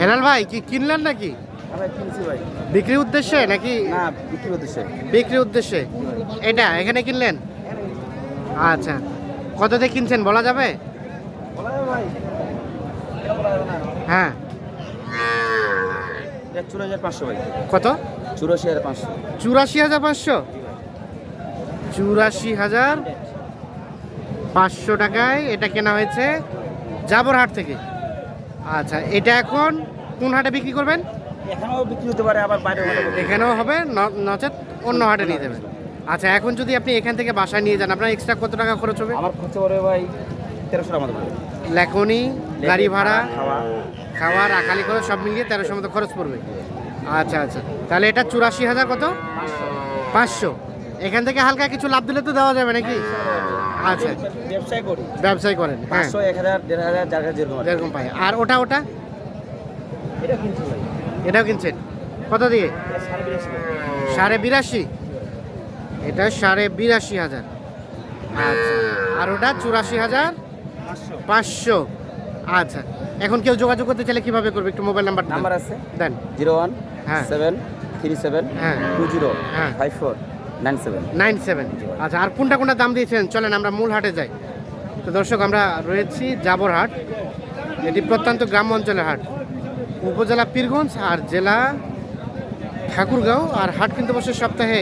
হেলাল ভাই কি কিনলেন নাকি? বিক্রির উদ্দেশ্যে নাকি? না বিক্রির উদ্দেশ্যে। বিক্রির উদ্দেশ্যে। এটা এখানে কিনলেন? আচ্ছা। কত দিয়ে কিনছেন বলা যাবে? হ্যাঁ। কত? চুরাশি হাজার পাঁচশো। চুরাশি হাজার পাঁচশো? চুরাশি হাজার পাঁচশো টাকায় এটা কেনা হয়েছে জাবরহাট থেকে। আচ্ছা এটা এখন কোন হাটে বিক্রি করবেন? এখানেও বিক্রি হতে পারে আবার বাইরে এখানেও হবে ন- নচেত অন্য হাটে নিয়ে যাবেন। আচ্ছা এখন যদি আপনি এখান থেকে বাসায় নিয়ে যান আপনার এক্সট্রা কত টাকা খরচ হবে? আমার খরচা পড়বে ভাই তেরোশো টাকা মতো লেখনি গাড়ি ভাড়া খাওয়া খাওয়া। রাখালি খরচ সব মিলিয়ে তেরোশো মতো খরচ পড়বে। আচ্ছা আচ্ছা। তাহলে এটা চুরাশি হাজার কত? পাঁচশো। এখান থেকে হালকা কিছু লাভ দিলে তো দেওয়া যাবে নাকি? আচ্ছা ব্যবসায় করি। ব্যবসায় করেন হ্যাঁ। পাঁচশো এক হাজার দেড় হাজার চার হাজার যেরকম যেরকম পাই আর ওটা ওটা? এটা কিনছি ভাই। এটাও কিনছেন? কত দিয়ে? সাড়ে বিরাশি। এটা সাড়ে বিরাশি হাজার। আচ্ছা। আর ওটা চুরাশি হাজার? পাঁচশো। পাঁচশো। আচ্ছা। এখন কেউ যোগাযোগ করতে চাইলে কীভাবে করবে? একটু মোবাইল নাম্বার নাম্বার আছে? দেন। জিরো ওয়ান হ্যাঁ। সেভেন থ্রি সেভেন হ্যাঁ। টু জিরো হ্যাঁ। Five four. Nine seven. আচ্ছা আর কোনটা কোনটা দাম দিয়েছেন? চলেন আমরা মূল হাটে যাই। তো দর্শক আমরা রয়েছি জাবর হাট এটি প্রত্যন্ত গ্রাম অঞ্চলের হাট। উপজেলা পীরগঞ্জ আর জেলা ঠাকুরগাঁও। আর হাট কিন্তু বসে সপ্তাহে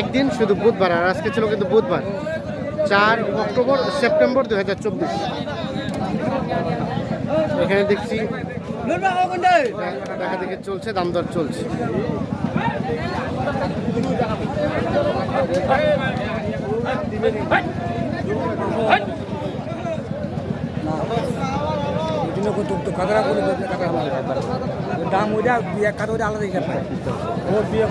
একদিন শুধু বুধবার। আর আজকে ছিল কিন্তু বুধবার চার অক্টোবর সেপ্টেম্বর দু হাজার চব্বিশ। এখানে দেখছি দেখা দেখে চলছে দাম দর চলছে। কাদরা করে দাম ওইটা বিয়ে কাদা ওইটা আলাদা হিসাব পায় ওর বিয়ে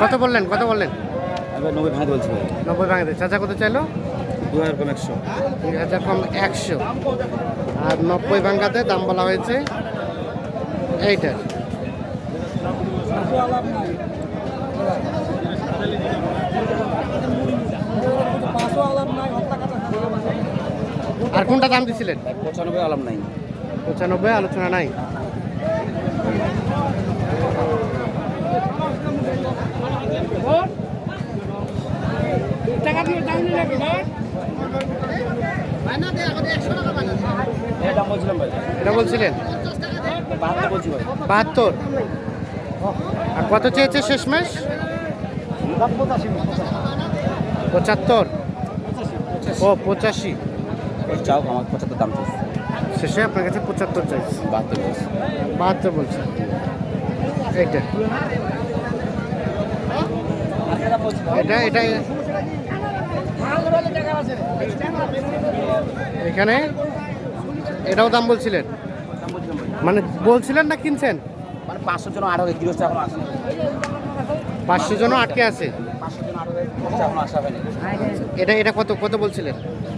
কত বললেন কত বললেন? নব্বই ভাঙতে বলছি নব্বই বাংলাদেশ চাচা কত চাইলো? দু হাজার কম একশো। দুই হাজার কম একশো। আর নব্বই বাঙ্গাতে দাম বলা হয়েছে এইটার পাঁচশো আলাপ নাই হত্যা কাটা আর কোনটা দাম দিছিলেন? পঁচানব্বই আলাম নাই। পঁচানব্বই আলোচনা নাই। দাম এটা বলছিলেন? বাহাত্তর বলছি বাহাত্তর। আর কত চেয়েছে শেষমেশ? পঁচাত্তর। ও পঁচাশি। চাও আমার পঁচাত্তর দাম চাইছে। শেষে আপনার কাছে পঁচাত্তর চাইছে। বাহাত্তর বলছি। বাহাত্তর বলছে। এইটা। এটা এটা। এখানে এটাও দাম বলছিলেন? মানে বলছিলেন না কিনছেন? মানে পাঁচশো জন হবে গৃহস্থ এখন আসে পাঁচশো জনও আটকে আছে? পাঁচশো জন আট হবে গৃহস্থ এখন আসা হয়নি। এটা এটা কত কত বলছিলেন?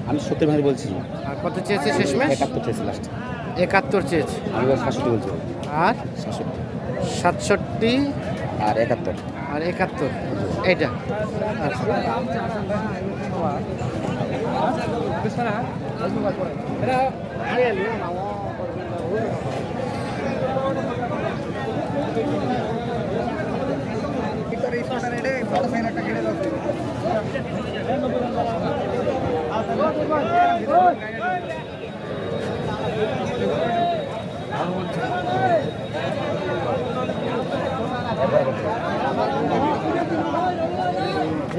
আমি সত্তর ভাই বলছি। আর কত চেয়েছে শেষমেশ? একাত্তর চেয়েছে লাস্ট একাত্তর চেয়েছে। আমি সাতষট্টি বলছি। আর? সাতষট্টি। সাতষট্টি? আর একাত্তর। আর একাত্তর? এইটা। আচ্ছা।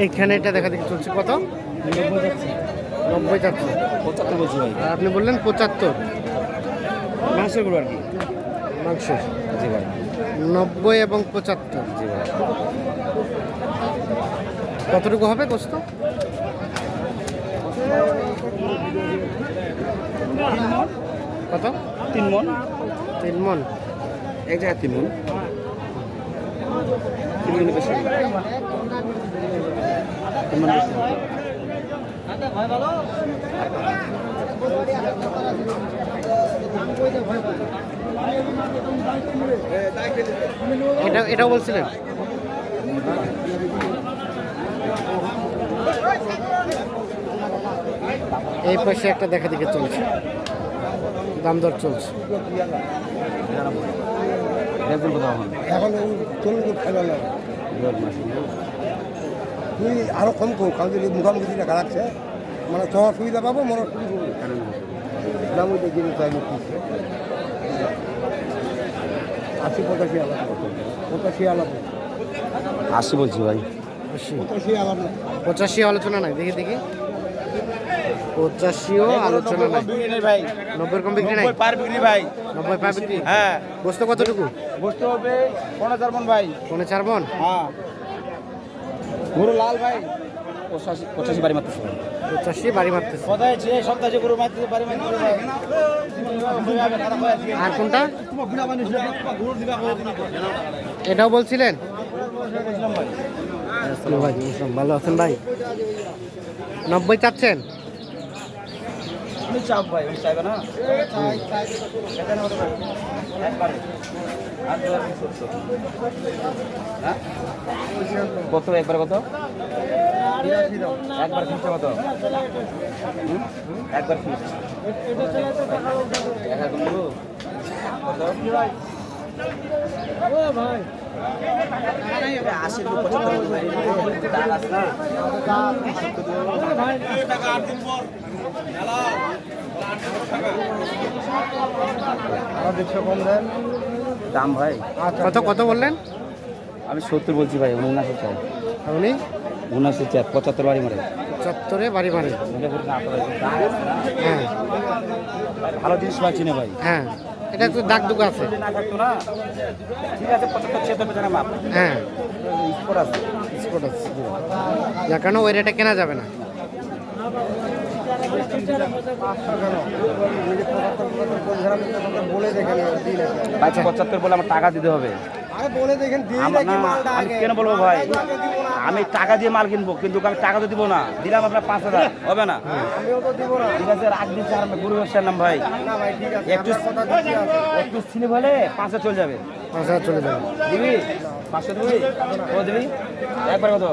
এইখানে এটা দেখা দেখি চলছে কত? নব্বই যাচ্ছে। পঁচাত্তর বলছি ভাই। আর আপনি বললেন পঁচাত্তর। মাংসেরগুলো আর কি? মাংস জি ভাই। নব্বই এবং পঁচাত্তর। জি ভাই কতটুকু হবে গোস্ত? কত? তিন মন তিন মন এক জায়গায় তিন মন তিন মন বেশি। তিন মন বেশি। এটা এটাও বলছিলেন? এই পাশে একটা দেখা দেখে চলছে। দাম দর চলছে। এখন খেলা তুই আরও কম কর, কারণ যদি মুখামুখি দিলে খারাপছে মানে তোমার সুবিধা পাবো মনে শুরু করব দাম ওই দেখি তাই আশি পঁচাশি আলাদা পঁচাশি আলাদা। আশি বলছি ভাই। পঁচাশি আলাদা। পঁচাশি আলোচনা নাই দেখি দেখি। পঁচাশিও আলোচনা নাই। ভাই। নব্বই কম বিক্রি নাই? পার বিক্রি ভাই। নব্বই পার বিক্রি? হ্যাঁ। বস্তু কতটুকু? বসতে হবে পনেরো চার মন ভাই। পৌনে চার মন? হ্যাঁ। গরু লাল ভাই। পঁচাশি পঁচাশি বাড়ি মারতেছে। পঁচাশি বাড়ি মারতেছে। কোথায় যে সপ্তাহে যে গরু মারতেছে বাড়ি মারতেছে আর কোনটা? এটাও বলছিলেন? ভাই ভালো আছেন ভাই? নব্বই চাচ্ছেন? চাপ ভাই চাইবে না। কত ভাই? একবারে। হ্যাঁ? কত? একবার কত কত একবার ফিস ভাই। দাম আছে না? দাম ভাই। কত কত বললেন? আমি সত্তর বলছি ভাই উনআশি চাই উনি? উনআশি চাই পঁচাত্তর বাড়ি মারে? চত্বরে বাড়ি মারে। হ্যাঁ। ভালো জিনিস পাচ্ছি না ভাই? হ্যাঁ। এটা একটু দাগ দুগ আছে। যদি না থাকতো না ঠিক আছে পঁচাত্তর ছিয়াত্তর মাপ হ্যাঁ। স্পোর্ট আছে। স্পট আছে। যার কারণে ওই রেটে কেনা যাবে না? ভাই পঁচাত্তর বলে আমার টাকা দিতে হবে। আমি কেন বলব ভাই? আমি টাকা দিয়ে মাল কিনবো কিন্তু আমি টাকা তো দিব না। দিলাম আপনার পাঁচ হাজার হবে না? ঠিক আছে রাখ দিচ্ছি আর আমি গুরু ব্যবসার নাম ভাই। একটু। একটু সিনে বলে পাঁচ হাজার চলে যাবে। পাঁচ হাজার চলে যাবে। দিবি? পাঁচশো দিবি? ও দিবি? একবার কত?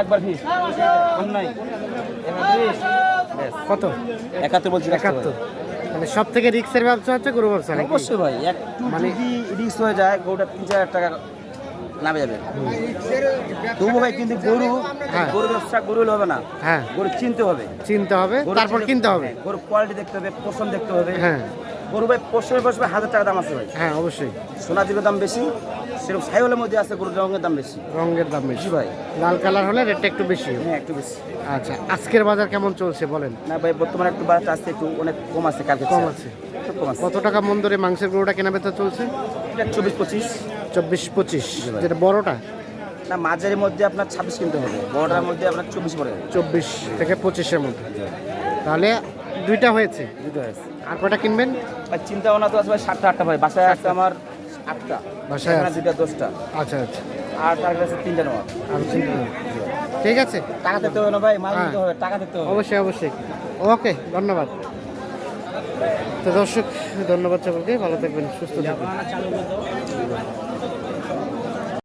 একবার ফিস। কম নাই। কত? একাত্তর বলছি একাত্তর। মানে সব থেকে রিক্সের ব্যবসা হচ্ছে গরু ব্যবসা নাকি? অবশ্যই ভাই একটু মানে- রিক্স হয়ে যায় গরুটা তিন চার হাজার টাকা নামে যাবে। তবু ভাই কিন্তু গরু হ্যাঁ। গরু ব্যবসা গরু হলে হবে না। হ্যাঁ। গরু চিনতে হবে। চিনতে হবে তারপর কিনতে হবে। গরু কোয়ালিটি দেখতে হবে পোষণ দেখতে হবে। হ্যাঁ। গরু ভাই পোষণে বসবে হাজার টাকা দাম আছে ভাই। হ্যাঁ অবশ্যই। সোনা দিলের দাম বেশি সেরকম সাইওয়ালের মধ্যে আছে গরুর রঙের দাম বেশি। রঙের দাম বেশি। ভাই। লাল কালার হলে রেটটা একটু বেশি হ্যাঁ একটু বেশি। আচ্ছা আজকের বাজার কেমন চলছে বলেন? না ভাই বর্তমানে একটু বাজারটা আসছে একটু অনেক কম আছে কালকে কম আছে। কত টাকা মন ধরে মাংসের গরুটা কেনা বেচা চলছে চব্বিশ পঁচিশ। চব্বিশ পঁচিশ। যেটা বড়টা? না মাঝারির মধ্যে আপনার ছাব্বিশ কিনতে হবে। বড়টার মধ্যে আপনার চব্বিশ পড়ে চব্বিশ থেকে পঁচিশের মধ্যে। তাহলে দুইটা হয়েছে? দুটো হয়েছে। আর কটা কিনবেন? ভাই চিন্তা ভাবনা তো আছে ভাই সাতটা আটটা ভাই। বাসায় আছে আমার আটটা। বাসায় আছে। দুইটা দশটা। আচ্ছা আচ্ছা। আর তার কাছে তিনটা নেওয়া। আর চিন্তা ঠিক আছে? টাকা দিতে হবে না ভাই মাল হ্যাঁ। দিতে হবে টাকা দিতে হবে। অবশ্যই অবশ্যই। ওকে ধন্যবাদ। তো দর্শক ধন্যবাদ সকলকে। ভালো থাকবেন সুস্থ থাকবেন।